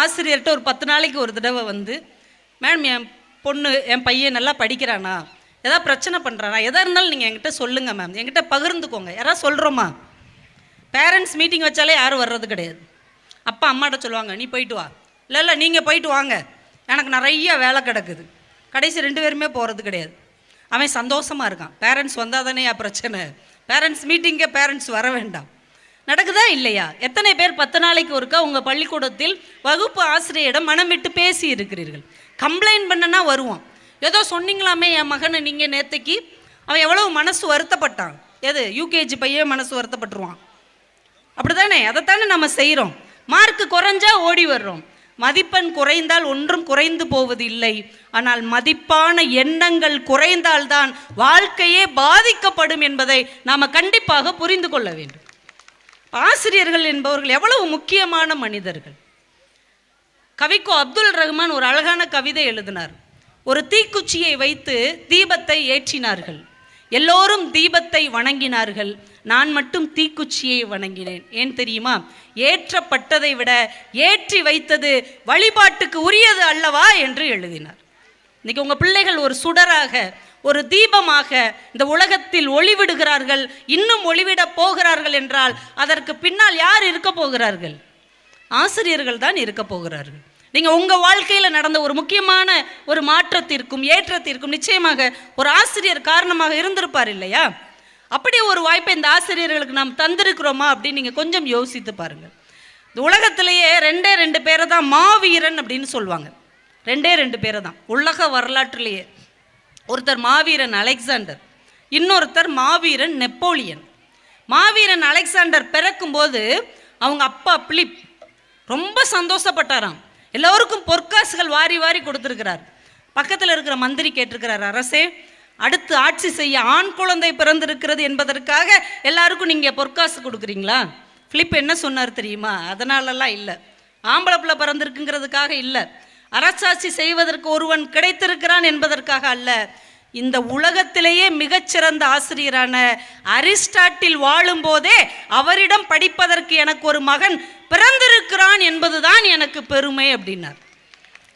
ஆசிரியர்கிட்ட ஒரு பத்து நாளைக்கு ஒரு தடவை வந்து மேடம் என் பொண்ணு என் பையன் நல்லா படிக்கிறானா? எதாவது பிரச்சனை பண்ணுறானா எதாக இருந்தாலும் நீங்கள் என்கிட்ட சொல்லுங்கள் மேம். என்கிட்ட பகிர்ந்துக்கோங்க. யாராவது சொல்கிறோமா பேரண்ட்ஸ் மீட்டிங் வச்சாலே யாரும் வர்றது கிடையாது. அப்பா அம்மாட்ட சொல்லுவாங்க நீ போயிட்டு வா. இல்லை இல்லை நீங்கள் போயிட்டு வாங்க. எனக்கு நிறைய வேலை கிடக்குது. கடைசி ரெண்டு பேருமே போகிறது கிடையாது. அவன் சந்தோஷமாக இருக்கான். பேரண்ட்ஸ் வந்தால் தானே பிரச்சனை. பேரண்ட்ஸ் மீட்டிங்கே பேரண்ட்ஸ் வர வேண்டாம். நடக்குதா இல்லையா? எத்தனை பேர் பத்து நாளைக்கு ஒருக்கா உங்கள் பள்ளிக்கூடத்தில் வகுப்பு ஆசிரியரிடம் மனம் விட்டு பேசி இருக்கிறீர்கள்? கம்ப்ளைண்ட் பண்ணனா வருவான். ஏதோ சொன்னீங்களாமே என் மகனை நீங்கள் நேற்றுக்கு அவன் எவ்வளவு மனசு வருத்தப்பட்டான். எது யூகேஜி பையன் மனசு வருத்தப்பட்டுருவான். அப்படிதானே அதைத்தானே நம்ம செய்கிறோம் மார்க்கு குறைஞ்சா ஓடி வர்றோம். மதிப்பெண் குறைந்தால் ஒன்றும் குறைந்து போவது இல்லை ஆனால் மதிப்பான எண்ணங்கள் குறைந்தால்தான் வாழ்க்கையே பாதிக்கப்படும் என்பதை நாம் கண்டிப்பாக புரிந்து கொள்ள வேண்டும். ஆசிரியர்கள் என்பவர்கள் எவ்வளவு முக்கியமான மனிதர்கள். கவிக்கோ அப்துல் ரஹ்மான் ஒரு அழகான கவிதை எழுதினார். ஒரு தீக்குச்சியை வைத்து தீபத்தை ஏற்றினார்கள். எல்லோரும் தீபத்தை வணங்கினார்கள். நான் மட்டும் தீக்குச்சியை வணங்கினேன். ஏன் தெரியுமா? ஏற்றப்பட்டதை விட ஏற்றி வைத்தது வழிபாட்டுக்கு உரியது அல்லவா என்று எழுதினார். இன்னைக்கு உங்கள் பிள்ளைகள் ஒரு சுடராக ஒரு தீபமாக இந்த உலகத்தில் ஒளிவிடுகிறார்கள் இன்னும் ஒளிவிடப் போகிறார்கள் என்றால் அதற்கு பின்னால் யார் இருக்க போகிறார்கள்? ஆசிரியர்கள் தான் இருக்க போகிறார்கள். நீங்கள் உங்கள் வாழ்க்கையில் நடந்த ஒரு முக்கியமான ஒரு மாற்றத்திற்கும் ஏற்றத்திற்கும் நிச்சயமாக ஒரு ஆசிரியர் காரணமாக இருந்திருப்பார் இல்லையா? அப்படி ஒரு வாய்ப்பை இந்த ஆசிரியர்களுக்கு நாம் தந்திருக்கிறோமா அப்படின்னு நீங்கள் கொஞ்சம் யோசித்து பாருங்கள். இந்த உலகத்திலேயே ரெண்டே ரெண்டு பேரை தான் மாவீரன் அப்படின்னு சொல்லுவாங்க. ரெண்டே ரெண்டு பேரை தான். உலக வரலாற்றிலேயே. ஒருத்தர் மாவீரன் அலெக்சாண்டர் இன்னொருத்தர் மாவீரன் நெப்போலியன். மாவீரன் அலெக்சாண்டர் பிறக்கும்போது அவங்க அப்பா பிலிப் ரொம்ப சந்தோஷப்பட்டாராம். எல்லோருக்கும் பொற்காசுகள் வாரி வாரி கொடுத்துருக்கிறார். பக்கத்தில் இருக்கிற மந்திரி கேட்டிருக்கிறார் அரசே அடுத்து ஆட்சி செய்ய ஆண் குழந்தை பிறந்திருக்கிறது என்பதற்காக எல்லாருக்கும் நீங்கள் பொற்காசு கொடுக்குறீங்களா? ஃபிலிப் என்ன சொன்னார் தெரியுமா? அதனாலலாம் இல்லை. ஆம்பளை பிள்ளை பிறந்திருக்குங்கிறதுக்காக இல்லை. அரசாட்சி செய்வதற்கு ஒருவன் கிடைத்திருக்கிறான் என்பதற்காக அல்ல. இந்த உலகத்திலேயே மிகச்சிறந்த ஆசிரியரான அரிஸ்டாட்டில் வாழும்போதே அவரிடம் படிப்பதற்கு எனக்கு ஒரு மகன் பிறந்திருக்கிறான் என்பதுதான் எனக்கு பெருமை அப்படின்னார்.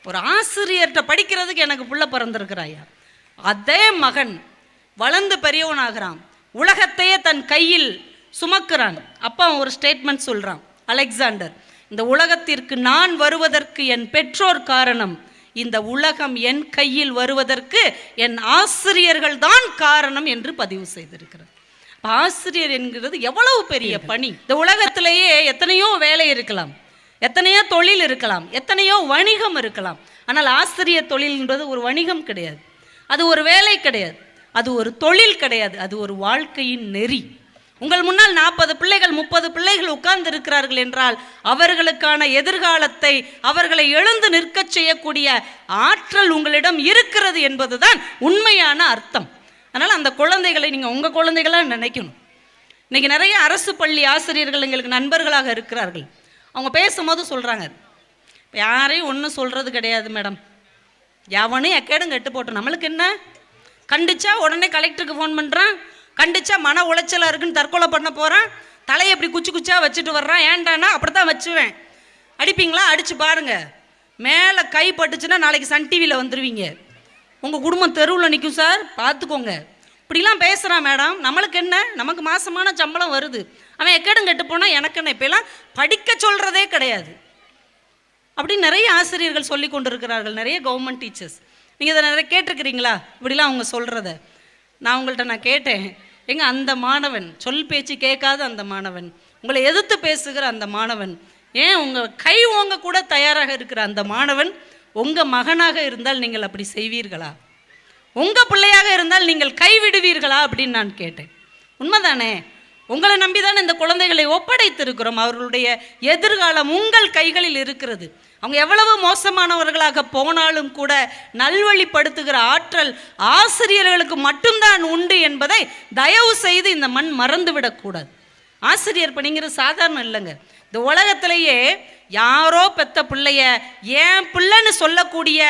ஒரு ஆசிரியர்கிட்ட படிக்கிறதுக்கு எனக்கு புள்ள பிறந்திருக்கிறாயா? அதே மகன் வளர்ந்து பெரியவனாகிறான். உலகத்தையே தன் கையில் சுமக்கிறான். அப்பா அவன் ஒரு ஸ்டேட்மெண்ட் சொல்கிறான் அலெக்சாண்டர் இந்த உலகத்திற்கு நான் வருவதற்கு என் பெற்றோர் காரணம். இந்த உலகம் என் கையில் வருவதற்கு என் ஆசிரியர்கள் தான் காரணம் என்று பதிவு செய்திருக்கிறார் ஆசிரியர் என்கிறது எவ்வளவு பெரிய பணி. இந்த உலகத்திலேயே எத்தனையோ வேலை இருக்கலாம். எத்தனையோ தொழில் இருக்கலாம். எத்தனையோ வணிகம் இருக்கலாம். ஆனால் ஆசிரியர் தொழில் என்பது ஒரு வணிகம் கிடையாது. அது ஒரு வேலை கிடையாது. அது ஒரு தொழில் கிடையாது. அது ஒரு வாழ்க்கையின் நெறி. உங்கள் முன்னால் நாற்பது பிள்ளைகள் முப்பது பிள்ளைகள் உட்கார்ந்து இருக்கிறார்கள் என்றால் அவர்களுக்கான எதிர்காலத்தை அவர்களை எழுந்து நிற்கச் செய்யக்கூடிய ஆற்றல் உங்களிடம் இருக்கிறது என்பதுதான் உண்மையான அர்த்தம். அதனால் அந்த குழந்தைகளை நீங்கள் உங்கள் குழந்தைகளாக நினைக்கணும். இன்றைக்கி நிறைய அரசு பள்ளி ஆசிரியர்கள் எங்களுக்கு நண்பர்களாக இருக்கிறார்கள். அவங்க பேசும்போது சொல்கிறாங்க இப்போ யாரையும் ஒன்றும் சொல்கிறது கிடையாது மேடம். எவனும் எக்கேடும் கெட்டு போட்டோம் நம்மளுக்கு என்ன? கண்டிச்சா உடனே கலெக்டருக்கு ஃபோன் பண்ணுறான் கண்டிச்சா மன உளைச்சலாக இருக்குன்னு தற்கொலை பண்ண போகிறான் தலையை இப்படி குச்சி குச்சா வச்சுட்டு வர்றான். ஏன்டானா அப்படி தான் வச்சுவேன். அடிப்பீங்களா? அடித்து பாருங்க. மேலே கை பட்டுச்சுன்னா நாளைக்கு சன் டிவியில் வந்துடுவீங்க உங்கள் குடும்பம் தெருவில் நிற்கும் சார். பார்த்துக்கோங்க. இப்படிலாம் பேசுகிறான் மேடம். நம்மளுக்கு என்ன? நமக்கு மாசமான சம்பளம் வருது. அவன் எக்கேடும் கெட்டு போனால் எனக்கு என்ன? இப்போலாம் படிக்க சொல்கிறதே கிடையாது. அப்படி நிறைய ஆசிரியர்கள் சொல்லி கொண்டிருக்கிறார்கள். நிறைய கவர்மெண்ட் டீச்சர்ஸ் நீங்கள் இதை நிறைய கேட்டிருக்கிறீங்களா? இப்படிலாம் அவங்க சொல்கிறத நான் உங்கள்கிட்ட நான் கேட்டேன். எங்க அந்த மாணவன்? சொல் பேச்சு கேட்காத அந்த மாணவன். உங்களை எதிர்த்து பேசுகிற அந்த மாணவன். ஏன் உங்கள் கை ஓங்க கூட தயாராக இருக்கிற அந்த மாணவன் உங்கள் மகனாக இருந்தால் நீங்கள் அப்படி செய்வீர்களா? உங்கள் பிள்ளையாக இருந்தால் நீங்கள் கைவிடுவீர்களா அப்படின்னு நான் கேட்டேன். உண்மைதானே? உங்களை நம்பி தான் இந்த குழந்தைகளை ஒப்படைத்திருக்கிறோம். அவர்களுடைய எதிர்காலம் உங்கள் கைகளில் இருக்கிறது. அவங்க எவ்வளவு மோசமானவர்களாக போனாலும் கூட நல்வழிப்படுத்துகிற ஆற்றல் ஆசிரியர்களுக்கு மட்டும்தான் உண்டு என்பதை தயவு செய்து இந்த மண் மறந்துவிடக்கூடாது ஆசிரியர் பணிங்கிறது சாதாரணம் இல்லைங்க. இந்த உலகத்திலேயே யாரோ பெத்த பிள்ளைய ஏன் பிள்ளைன்னு சொல்லக்கூடிய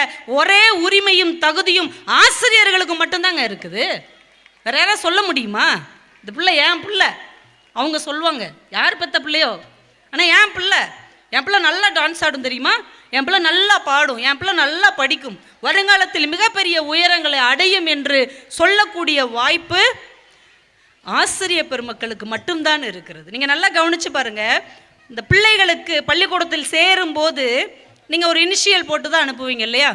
ஒரே உரிமையும் தகுதியும் ஆசிரியர்களுக்கு மட்டும்தாங்க இருக்குது. வேற யாராவது சொல்ல முடியுமா? இந்த பிள்ளை ஏன் பிள்ளை. அவங்க சொல்லுவாங்க யார் பெத்த பிள்ளையோ? ஆனால் ஏன் பிள்ளை என் பிள்ளை நல்லா டான்ஸ் ஆடும் தெரியுமா? என் பிள்ளை நல்லா பாடும். என் பிள்ளை நல்லா படிக்கும். வருங்காலத்தில் மிகப்பெரிய உயரங்களை அடையும் என்று சொல்லக்கூடிய வாய்ப்பு ஆசிரிய பெருமக்களுக்கு மட்டும்தான் இருக்கிறது. நீங்கள் நல்லா கவனிச்சு பாருங்க. இந்த பிள்ளைகளுக்கு பள்ளிக்கூடத்தில் சேரும்போது நீங்கள் ஒரு இனிஷியல் போட்டு தான் அனுப்புவீங்க இல்லையா?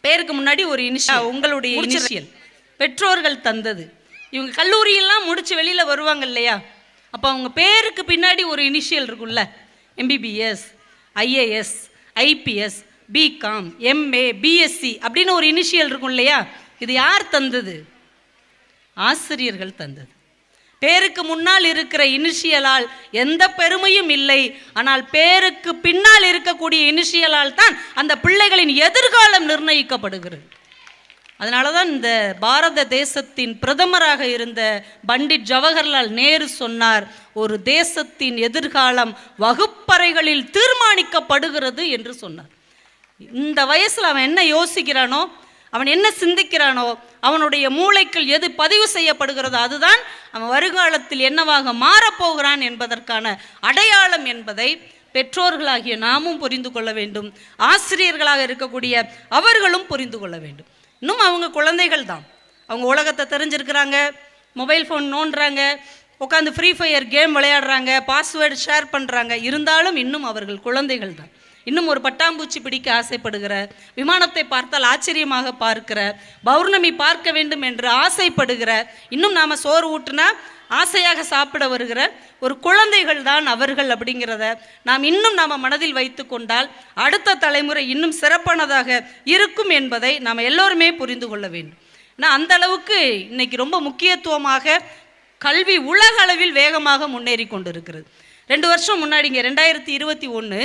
பேருக்கு முன்னாடி ஒரு இனிஷியல் உங்களுடைய இனிஷியல் பெற்றோர்கள் தந்தது. இவங்க கல்லூரியெல்லாம் முடிச்சு வெளியில் வருவாங்க இல்லையா? அப்போ அவங்க பேருக்கு பின்னாடி ஒரு இனிஷியல் இருக்கும்ல. MBBS IAS IPS BCom MA BSc அப்படின்னு ஒரு இனிஷியல் இருக்கும் இல்லையா? இது யார் தந்தது? ஆசிரியர்கள் தந்தது. பேருக்கு முன்னால் இருக்கிற இனிஷியலால் எந்த பெருமையும் இல்லை. ஆனால் பேருக்கு பின்னால் இருக்கக்கூடிய இனிஷியலால் தான் அந்த பிள்ளைகளின் எதிர்காலம் நிர்ணயிக்கப்படுகிறது. அதனால தான் இந்த பாரத தேசத்தின் பிரதமராக இருந்த பண்டிட் ஜவஹர்லால் நேரு சொன்னார் ஒரு தேசத்தின் எதிர்காலம் வகுப்பறைகளில் தீர்மானிக்கப்படுகிறது என்று சொன்னார். இந்த வயசில் அவன் என்ன யோசிக்கிறானோ அவன் என்ன சிந்திக்கிறானோ அவனுடைய மூளைக்குள் எது பதிவு செய்யப்படுகிறதோ அதுதான் அவன் வருங்காலத்தில் என்னவாக மாறப்போகிறான் என்பதற்கான அடையாளம் என்பதை பெற்றோர்களாகிய நாமும் புரிந்து கொள்ள வேண்டும் ஆசிரியர்களாக இருக்கக்கூடிய அவர்களும் புரிந்து கொள்ள வேண்டும். இன்னும் அவங்க குழந்தைகள் தான் அவங்க உலகத்தை தெரிஞ்சிருக்கிறாங்க மொபைல் ஃபோன் நோண்டுறாங்க உட்காந்து ஃப்ரீ ஃபயர் கேம் விளையாடுறாங்க பாஸ்வேர்டு ஷேர் பண்ணுறாங்க இருந்தாலும் இன்னும் அவர்கள் குழந்தைகள் தான் இன்னும் ஒரு பட்டாம்பூச்சி பிடிக்க ஆசைப்படுகிற விமானத்தை பார்த்தால் ஆச்சரியமாக பார்க்கிற பௌர்ணமி பார்க்க வேண்டும் என்று ஆசைப்படுகிற இன்னும் நாம் சோறு ஊட்டுனா ஆசையாக சாப்பிட வருகிற ஒரு குழந்தைகள் தான் அவர்கள் அப்படிங்கிறத நாம் இன்னும் நாம் மனதில் வைத்து கொண்டால் அடுத்த தலைமுறை இன்னும் சிறப்பானதாக இருக்கும் என்பதை நாம் எல்லோருமே புரிந்து கொள்ள வேண்டும். ஆனால் அந்த அளவுக்கு இன்னைக்கு ரொம்ப முக்கியத்துவமாக கல்வி உலக அளவில் வேகமாக முன்னேறி கொண்டிருக்கிறது. ரெண்டு வருஷம் முன்னாடிங்க ரெண்டாயிரத்தி இருபத்தி ஒன்று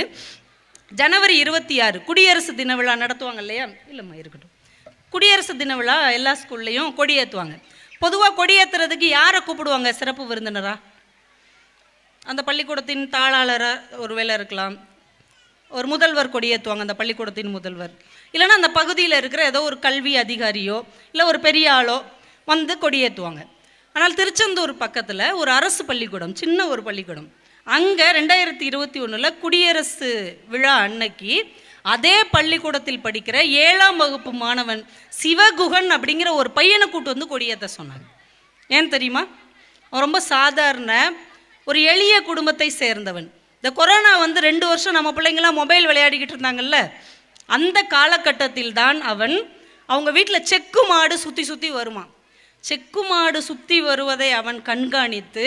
ஜனவரி இருபத்தி ஆறு குடியரசு தின விழா நடத்துவாங்க இல்லையா? இல்லைம்மா இருக்கட்டும். குடியரசு தின விழா எல்லா ஸ்கூல்லையும் கொடியேற்றுவாங்க பொதுவாக கொடியேற்றுறதுக்கு யாரை கூப்பிடுவாங்க? சிறப்பு விருந்தினரா? அந்த பள்ளிக்கூடத்தின் தாளாளராக ஒரு வேலை இருக்கலாம். ஒரு முதல்வர் கொடியேற்றுவாங்க அந்த பள்ளிக்கூடத்தின் முதல்வர். இல்லைன்னா அந்த பகுதியில் இருக்கிற ஏதோ ஒரு கல்வி அதிகாரியோ இல்லை ஒரு பெரிய ஆளோ வந்து கொடியேற்றுவாங்க ஆனால் திருச்செந்தூர் பக்கத்தில் ஒரு அரசு பள்ளிக்கூடம் சின்ன ஒரு பள்ளிக்கூடம். அங்கே ரெண்டாயிரத்தி இருபத்தி ஒன்றில் குடியரசு விழா அன்னைக்கு அதே பள்ளிக்கூடத்தில் படிக்கிற ஏழாம் வகுப்பு மாணவன் சிவகுகன் அப்படிங்கிற ஒரு பையனை கூட்டு வந்து கொடியேற்ற சொன்னாங்க. ஏன் தெரியுமா? அவன் ரொம்ப சாதாரண ஒரு எளிய குடும்பத்தை சேர்ந்தவன். இந்த கொரோனா வந்து ரெண்டு வருஷம் நம்ம பிள்ளைங்களாம் மொபைல் விளையாடிக்கிட்டு இருந்தாங்கல்ல அந்த காலகட்டத்தில் தான் அவன் அவங்க வீட்டில் செக்கு மாடு சுற்றி சுற்றி வருமா செக்கு மாடு சுற்றி வருவதை அவன் கண்காணித்து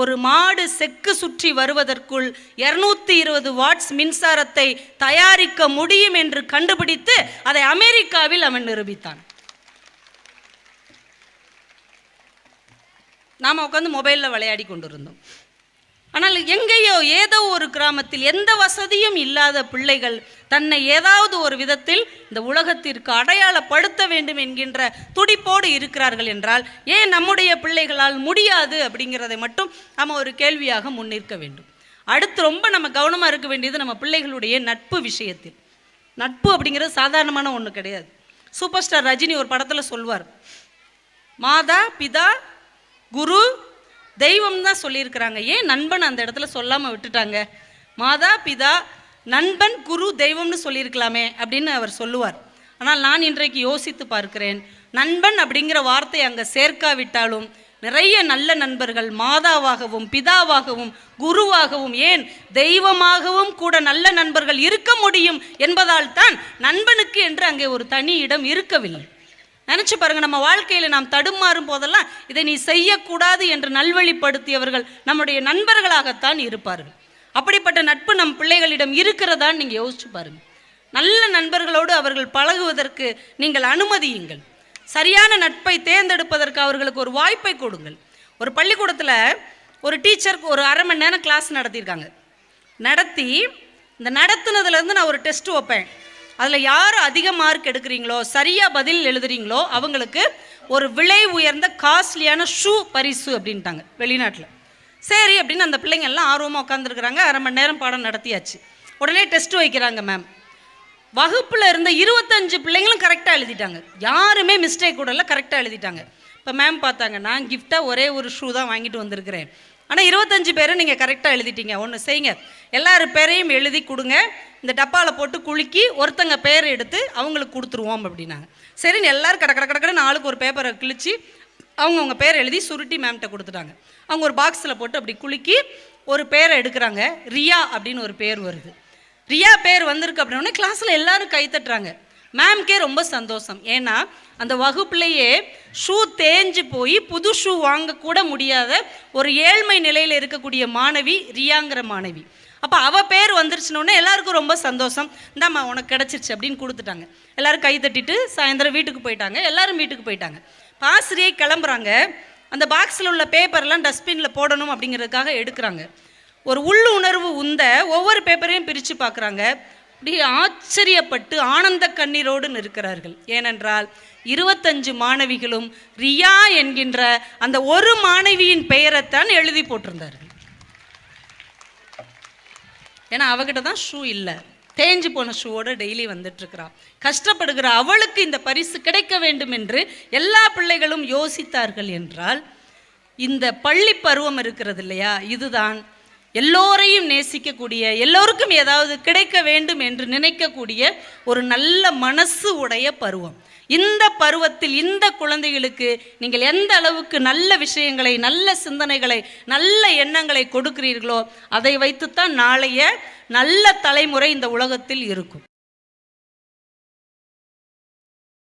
ஒரு மாடு செக்கு சுற்றி வருவதற்குள் இருநூத்தி இருபது வாட்ஸ் மின்சாரத்தை தயாரிக்க முடியும் என்று கண்டுபிடித்து அதை அமெரிக்காவில் அவன் நிரூபித்தான். நாம் உட்காந்து மொபைலில் விளையாடி கொண்டிருந்தோம். ஆனால் எங்கேயோ ஏதோ ஒரு கிராமத்தில் எந்த வசதியும் இல்லாத பிள்ளைகள் தன்னை ஏதாவது ஒரு விதத்தில் இந்த உலகத்திற்கு அடையாளப்படுத்த வேண்டும் என்கின்ற துடிப்போடு இருக்கிறார்கள் என்றால் ஏன் நம்முடைய பிள்ளைகளால் முடியாது அப்படிங்கிறதை மட்டும் நம்ம ஒரு கேள்வியாக முன்னிற்க வேண்டும். அடுத்து ரொம்ப நம்ம கவனமாக இருக்க வேண்டியது நம்ம பிள்ளைகளுடைய நட்பு விஷயத்தில். நட்பு அப்படிங்கிறது சாதாரணமான ஒன்று கிடையாது. சூப்பர் ஸ்டார் ரஜினி ஒரு படத்தில் சொல்வார் மாதா பிதா குரு தெய்வம் தான் சொல்லியிருக்கிறாங்க. ஏன் நண்பன் அந்த இடத்துல சொல்லாமல் விட்டுட்டாங்க? மாதா பிதா நண்பன் குரு தெய்வம்னு சொல்லியிருக்கலாமே அப்படின்னு அவர் சொல்லுவார். ஆனால் நான் இன்றைக்கு யோசித்து பார்க்கிறேன். நண்பன் அப்படிங்கிற வார்த்தை அங்கே சேர்க்காவிட்டாலும் நிறைய நல்ல நண்பர்கள் மாதாவாகவும் பிதாவாகவும் குருவாகவும் ஏன் தெய்வமாகவும் கூட நல்ல நண்பர்கள் இருக்க முடியும் என்பதால் தான் நண்பனுக்கு என்று அங்கே ஒரு தனி இடம் இருக்கவில்லை. நினச்சி பாருங்க நம்ம வாழ்க்கையில் நாம் தடுமாறும் போதெல்லாம் இதை நீ செய்யக்கூடாது என்று நல்வழிப்படுத்தியவர்கள் நம்முடைய நண்பர்களாகத்தான் இருப்பார்கள். அப்படிப்பட்ட நட்பு நம் பிள்ளைகளிடம் இருக்கிறதான்னு நீங்கள் யோசிச்சு பாருங்க. நல்ல நண்பர்களோடு அவர்கள் பழகுவதற்கு நீங்கள் அனுமதியுங்கள். சரியான நட்பை தேர்ந்தெடுப்பதற்கு அவர்களுக்கு ஒரு வாய்ப்பை கொடுங்கள். ஒரு பள்ளிக்கூடத்தில் ஒரு டீச்சருக்கு ஒரு அரை மணி நேரம் கிளாஸ் நடத்தியிருக்காங்க. நடத்தி இந்த நடத்துனதுலேருந்து நான் ஒரு டெஸ்ட் வைப்பேன். அதில் யார் அதிக மார்க் எடுக்கிறீங்களோ சரியாக பதில் எழுதுறீங்களோ அவங்களுக்கு ஒரு விலை உயர்ந்த காஸ்ட்லியான ஷூ பரிசு அப்படின்ட்டாங்க வெளிநாட்டில். சரி அப்படின்னு அந்த பிள்ளைங்க எல்லாம் ஆர்வமாக உட்காந்துருக்குறாங்க அரை மணி நேரம் பாடம் நடத்தியாச்சு. உடனே டெஸ்ட் வைக்கிறாங்க மேம் வகுப்பில் இருந்த இருபத்தஞ்சு பிள்ளைங்களும் கரெக்டாக எழுதிட்டாங்க. யாருமே மிஸ்டேக் கூட இல்லை கரெக்டாக எழுதிட்டாங்க. இப்போ மேம் பார்த்தாங்க நான் கிஃப்டாக ஒரே ஒரு ஷூ தான் வாங்கிட்டு வந்திருக்கிறேன். ஆனால் இருபத்தஞ்சு பேரை நீங்கள் கரெக்டாக எழுதிட்டீங்க. ஒன்று செய்யுங்க. எல்லார் பேரையும் எழுதி கொடுங்க. இந்த டப்பாவில் போட்டு குலுக்கி ஒருத்தங்க பேர் எடுத்து அவங்களுக்கு கொடுத்துருவோம் அப்படின்னாங்க. சரின்னு எல்லோரும் கட கட கடக்கட நாளுக்கு ஒரு பேப்பரை கிழிச்சு அவங்கவுங்க பேர் எழுதி சுருட்டி மேம்கிட்ட கொடுத்துட்டாங்க. அவங்க ஒரு பாக்ஸில் போட்டு அப்படி குலுக்கி ஒரு பேரை எடுக்கிறாங்க. ரியா அப்படின்னு ஒரு பேர் வருது. ரியா பேர் வந்திருக்கு அப்படின்னே கிளாஸில் எல்லோரும் கை தட்டுறாங்க. மேம்க்கே ரொம்ப சந்தோஷம். ஏன்னா அந்த வகுப்புலேயே ஷூ தேஞ்சு போய் புது ஷூ வாங்கக்கூட முடியாத ஒரு ஏழ்மை நிலையில் இருக்கக்கூடிய மாணவி ரியாங்கிற மாணவி. அப்போ அவள் பேர் வந்துருச்சுனோடனே எல்லாருக்கும் ரொம்ப சந்தோஷம். இந்தாம்மா உனக்கு கிடச்சிருச்சு அப்படின்னு கொடுத்துட்டாங்க. எல்லோரும் கை தட்டிட்டு சாயந்தரம் வீட்டுக்கு போயிட்டாங்க. எல்லோரும் வீட்டுக்கு போயிட்டாங்க. ஆசிரியை கிளம்புறாங்க. அந்த பாக்ஸில் உள்ள பேப்பர்லாம் டஸ்ட்பினில் போடணும் அப்படிங்கிறதுக்காக எடுக்கிறாங்க. ஒரு உள்ளுணர்வு உந்த ஒவ்வொரு பேப்பரையும் பிரித்து பார்க்குறாங்க. அப்படியே ஆச்சரியப்பட்டு ஆனந்த கண்ணீரோடு நிற்கிறார்கள். ஏனென்றால் இருபத்தஞ்சு மாணவிகளும் ரியா என்கின்ற அந்த ஒரு மாணவியின் பெயரைத்தான் எழுதி போட்டிருந்தார்கள். ஏன்னா அவகிட்ட தான் ஷூ இல்லை. தேஞ்சு போன ஷூவோட டெய்லி வந்துட்டுருக்கிறான் கஷ்டப்படுகிற அவளுக்கு இந்த பரிசு கிடைக்க வேண்டும் என்று எல்லா பிள்ளைகளும் யோசித்தார்கள் என்றால் இந்த பள்ளி பருவம் இருக்கிறது இல்லையா? இதுதான் எல்லோரையும் நேசிக்கக்கூடிய எல்லோருக்கும் ஏதாவது கிடைக்க வேண்டும் என்று நினைக்கக்கூடிய ஒரு நல்ல மனசு உடைய பருவம். இந்த பருவத்தில் இந்த குழந்தைகளுக்கு நீங்கள் எந்த அளவுக்கு நல்ல விஷயங்களை நல்ல சிந்தனைகளை நல்ல எண்ணங்களை கொடுக்கிறீர்களோ அதை வைத்துத்தான் நாளைய நல்ல தலைமுறை இந்த உலகத்தில் இருக்கும்.